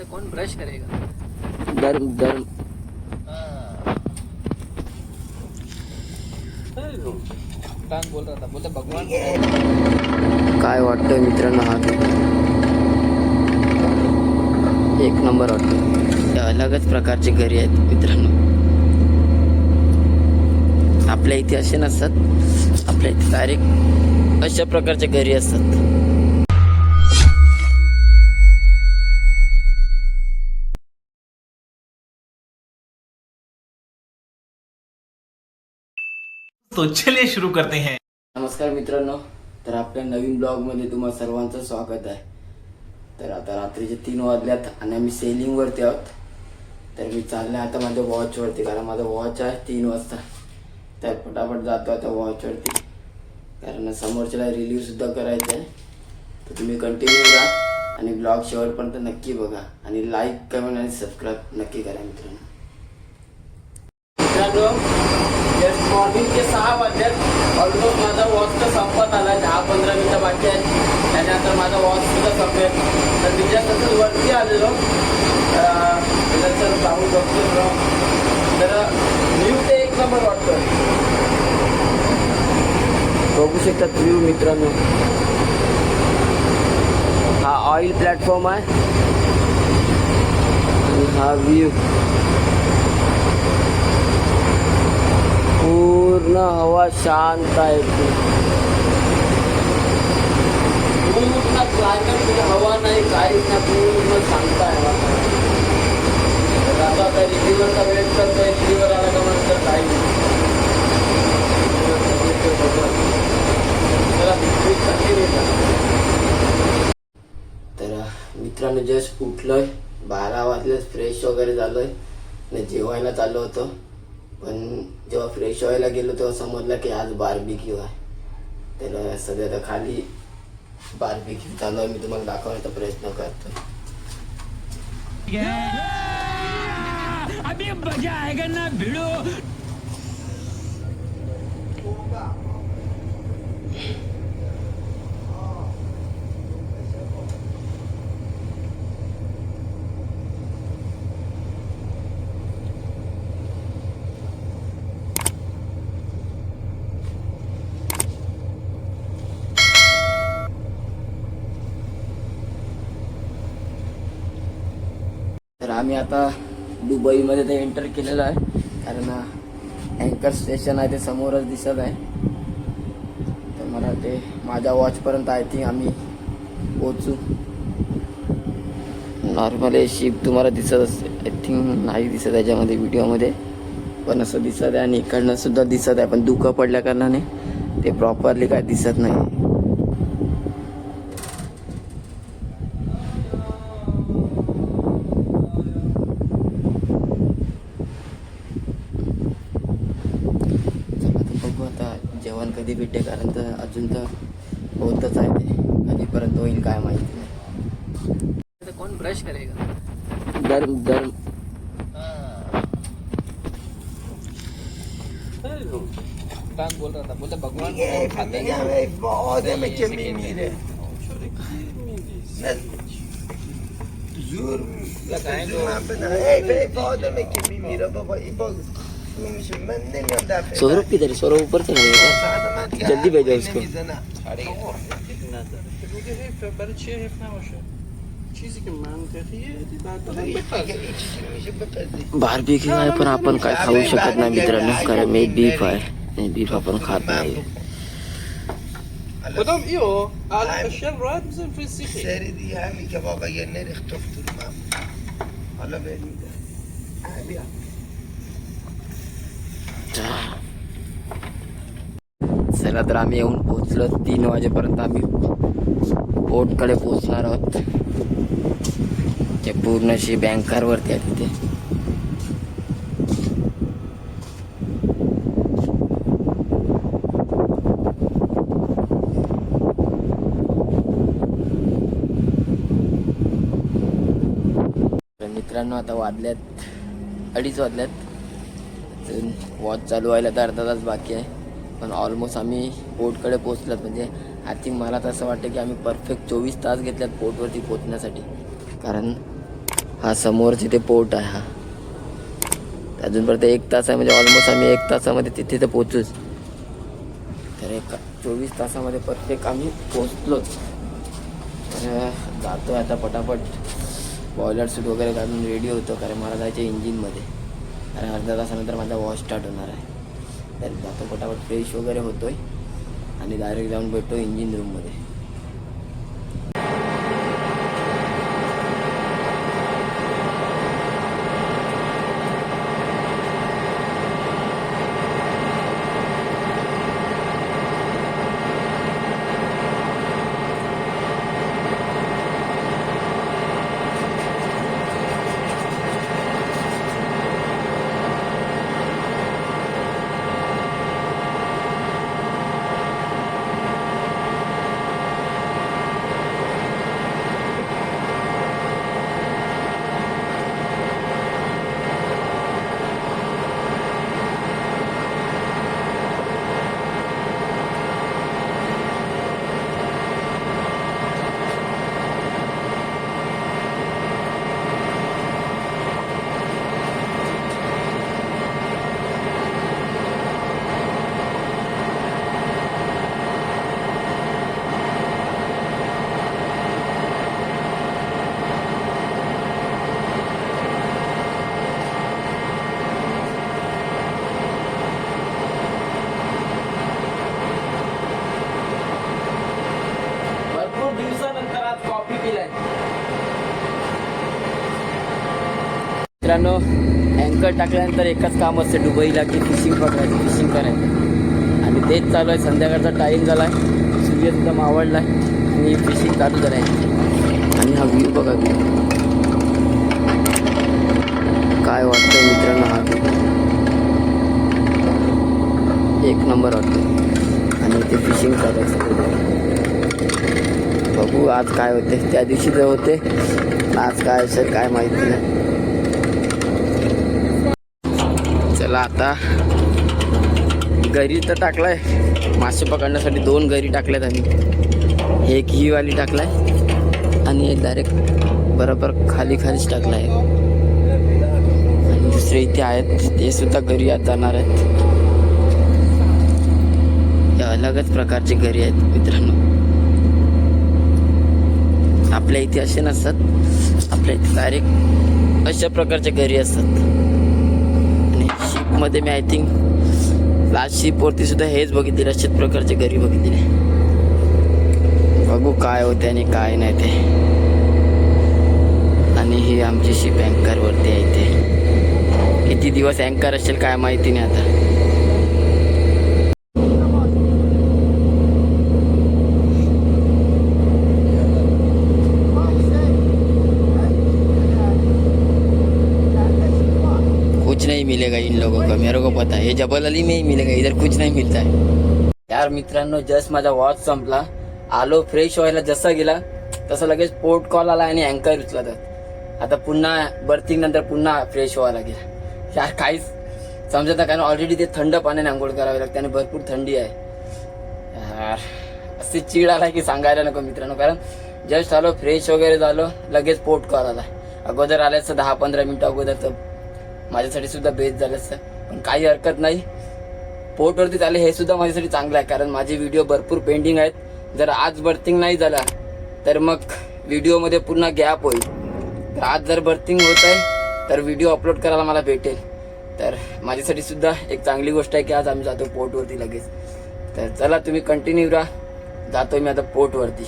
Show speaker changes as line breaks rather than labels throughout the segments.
तो कौन ब्रश करेगा?
गरम गरम।
बोल रहा था बोलते भगवान।
काय वाटतंय मित्रांनो हा एक नंबर वाटतं अलगच प्रकारचे घरी आहेत मित्रांनो. आपल्या इथे असे नसतात आपल्या इथे डायरेक्ट अशा प्रकारचे घरी असतात.
तो चलिए शुरू करते हैं।
नमस्कार मित्रांनो तर आपल्या नवीन ब्लॉगमध्ये तुम्हा सर्वांचं स्वागत आहे. तर आता रात्रीचे तीन वाजल्यात आणि आम्ही सेलिंगवरती आहोत. तर मी चालले आता माझ्या वॉचवरती कारण माझा वॉच आहे तीन वाजता. तर पटापट जातो आता वॉचवरती कारण समोरच्याला रिव्ह्यू सुद्धा करायचा आहे तर तुम्ही कंटिन्यू करा आणि ब्लॉग शेवटपर्यंत नक्की बघा. आणि लाईक कमेंट आणि सबस्क्राईब नक्की करा मित्रांनो. मित्रांनो मॉर्निंगचे सहा वाजल्यात ऑलमोस्ट माझा वॉच तर संपत आला दहा पंधरा मिनटं बाकी आहेत. त्याच्यानंतर माझा वॉच सुद्धा संपेल. तर तिच्या तसंच वरती आलेलो. नंतर त्याच्यानंतर जाऊन बघतो तर व्ह्यू ते एक नंबर वाटतो बघू शकतात व्ह्यू मित्रांनो. हा ऑइल प्लॅटफॉर्म आहे. हा व्ह्यू पूर्ण शांत आहे. पूर्ण क्लायमेट हवा नाही काहीच नाही पूर्ण शांत तर आता आता रिव्हरचा वेट करतोय रिलीवर आला का नंतर काही तर मित्रांनो जस्ट उठलोय. बारा वाजले फ्रेश वगैरे झालोय. आणि जेवायला चाललो होतो. पण जेव्हा फ्रेश व्हायला गेलो तेव्हा समजलं की आज बार्बिक्यू आहे. तर सध्या आता खाली बार्बिक्यू चालू आहे. मी तुम्हाला दाखवण्याचा प्रयत्न करतो तर आम्ही आता दुबईमध्ये ते एंटर केलेलं आहे. कारण अँकर स्टेशन आहे ते समोरच दिसत आहे. तर मला ते माझ्या वॉचपर्यंत आय थिंक आम्ही पोचू नॉर्मली शिप तुम्हाला दिसत असते आय थिंक नाही दिसत याच्यामध्ये व्हिडिओमध्ये पण असं दिसत आहे आणि इकडनं सुद्धा दिसत आहे पण धुकं पडल्या कारणाने ते प्रॉपरली काय दिसत नाही चला तर बघू आता जेवण कधी भेटे कारण तर अजून तर होतच आहे ते. कधीपर्यंत होईल काय माहिती नाही.
तो कौन ब्रश करेगा?
गरम गरम.
कान बोल रहा था बोलते भगवान खाते हैं।
آدم که میمیره نه زور من بدم ای به آدم که میمیره بابا این با میشه من نمیام دفعه
सौरभ किधर है सौरभ ऊपर से नहीं है
بعد من که
جلدی بجا
حرفی
اس کو.
نمیزنم.
میگه حیف برای چی حیف نباشه چیزی که منطقیه بعد
بابا این اگه این چیزی نمیشه بپذیر
बार्बिक्यू आहे पण आपण काय खाऊ शकत नाही मित्रांनो कारण मी बीफ आहे आणि बीफ आपण खात नाही
کدام ایو الاشیاء راحت میزنیم توی سیخی
سری دیگه همین که بابا یه نرخ تفت رو من حالا بهت میدم اه، بیا
चला तर आम्ही येऊन पोहोचलो. तीन वाजेपर्यंत आम्ही बोटकडे पोहोचणार आहोत. ते पूर्णशी बँकरवरती बँकारवरती आहे तिथे. तर मित्रांनो आता वाजल्यात अडीच वाजल्यात. अजून वॉच चालू व्हायला तर अर्धा तास बाकी आहे. पण ऑलमोस्ट आम्ही पोर्टकडे पोचलात म्हणजे आय थिंक मला तर असं वाटतं की आम्ही परफेक्ट चोवीस तास घेतल्यात पोर्टवरती पोचण्यासाठी कारण हा समोर तिथे पोर्ट आहे हा. अजूनपर्यंत एक तास आहे. म्हणजे ऑलमोस्ट आम्ही एक तासामध्ये तिथे तर पोचूच तर एक चोवीस तासामध्ये प्रत्येक आम्ही पोचलोच तर जातो आता पटापट. बॉयलर सूट वगैरे काढून रेडी होतो. कारण मला जायचं इंजिनमध्ये आणि अर्ध्या तासानंतर माझा वॉश स्टार्ट होणार आहे. तर जातो पटापट फ्रेश वगैरे होतोय. आणि डायरेक्ट जाऊन भेटतो इंजिन रूममध्ये भरपूर दिवसानंतर आज कॉफी पिलाय मित्रांनो अँकर टाकल्यानंतर एकच काम असते दुबईला की फिशिंग पकडायचं फिशिंग करायचं. आणि तेच चालू आहे संध्याकाळचा टाईम झाला आहे सूर्यसुद्धा मावळला आहे आणि फिशिंग चालू करायची. आणि हा व्ह्यू बघा व्ह्यू काय वाटतंय मित्रांनो हा व्ह्यू एक नंबर वाटतो आणि ते फिशिंग करायचं. बघू आज काय होते त्या दिवशी तर होते आज काय असेल काय माहिती नाही. चला आता गरी तर टाकलाय. मासे पकडण्यासाठी दोन गरी टाकल्यात आम्ही. एक ही वाली टाकलाय आणि एक डायरेक्ट बरोबर खाली खालीच टाकलाय. आणि दुसरे इथे आहेत ते सुद्धा घरी आत जाणार आहेत. हे अलगच प्रकारचे घरी आहेत मित्रांनो. आपल्या इथे असे नसतात. आपल्या इथे डायरेक्ट अशा प्रकारच्या घरी असतात. मध्ये मी आय थिंक लास्ट शिपवरती सुद्धा हेच बघितले अशाच प्रकारचे घरी बघितले बघू काय होते आणि काय नाही ते. आणि ही आमची शिप अँकरवरती आहे ते किती दिवस अँकर असेल काय माहिती नाही आता. नहीं मिलेगा इन लोगों को मेरे को पता है। जबल अली में ही मिलेगा इधर कुछ नहीं मिलता है। यार मित्रांनो जस्ट माझा वॉच संपला। आलो फ्रेश व्हायला जसा गेला तसं लगेच पोर्ट कॉल आला आणि अँकर उचला तर आता पुन्हा बर्थिंग नंतर पुन्हा फ्रेश व्हायला गेला. यार काहीच समजत नाही कारण ऑलरेडी ते थंड पाण्याने आंघोळ करावी लागते आणि भरपूर थंडी आहे. यार असे चीड आला की सांगायला नको मित्रांनो कारण जस्ट आलो फ्रेश वगैरे झालो लगेच पोर्ट कॉल आला. अगोदर आले दहा पंधरा मिनिटं अगोदर तर माझ्यासाठी सुद्धा बेस्ट झालं असतं पण काही हरकत नाही. पोर्टवरती चालले हे सुद्धा माझ्यासाठी चांगलं आहे कारण माझे व्हिडिओ भरपूर पेंडिंग आहेत. जर आज बर्थिंग नाही झाला तर मग व्हिडिओमध्ये पुन्हा गॅप होईल. तर आज जर बर्थिंग होत आहे तर व्हिडिओ अपलोड करायला मला भेटेल. तर माझ्यासाठी सुद्धा एक चांगली गोष्ट आहे की आज आम्ही जातो पोर्टवरती लगेच. तर चला तुम्ही कंटिन्यू राहा. जातो मी आता पोर्टवरती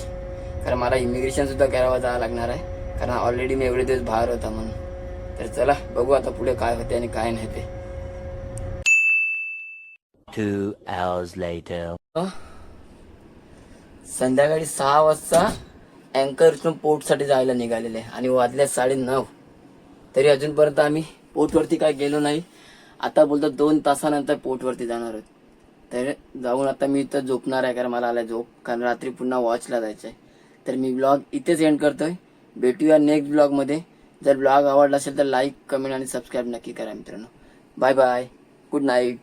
कारण मला इमिग्रेशनसुद्धा करावं जावं लागणार आहे. कारण ऑलरेडी मी एवढे दिवस बाहेर होता म्हणून. तर चला बघू आता पुढे काय होते आणि काय नाही ते.
Two hours later.
संध्याकाळी सहा वाजता अँकर इथून पोर्टसाठी जायला निघालेले आहे. आणि वाजले साडे नऊ. तरी अजूनपर्यंत आम्ही पोर्टवरती काय गेलो नाही. आता बोलतो दोन तासानंतर पोर्टवरती जाणार आहोत. तर जाऊन आता मी इथं झोपणार आहे कारण मला आला झोप. कारण रात्री पुन्हा वॉचला जायचं आहे तर मी ब्लॉग इथेच एंड करतोय. भेटूया नेक्स्ट ब्लॉगमध्ये जर ब्लॉग आवडला असेल तर लाईक कमेंट आणि सबस्क्राईब नक्की करा मित्रांनो. Bye bye. Good night.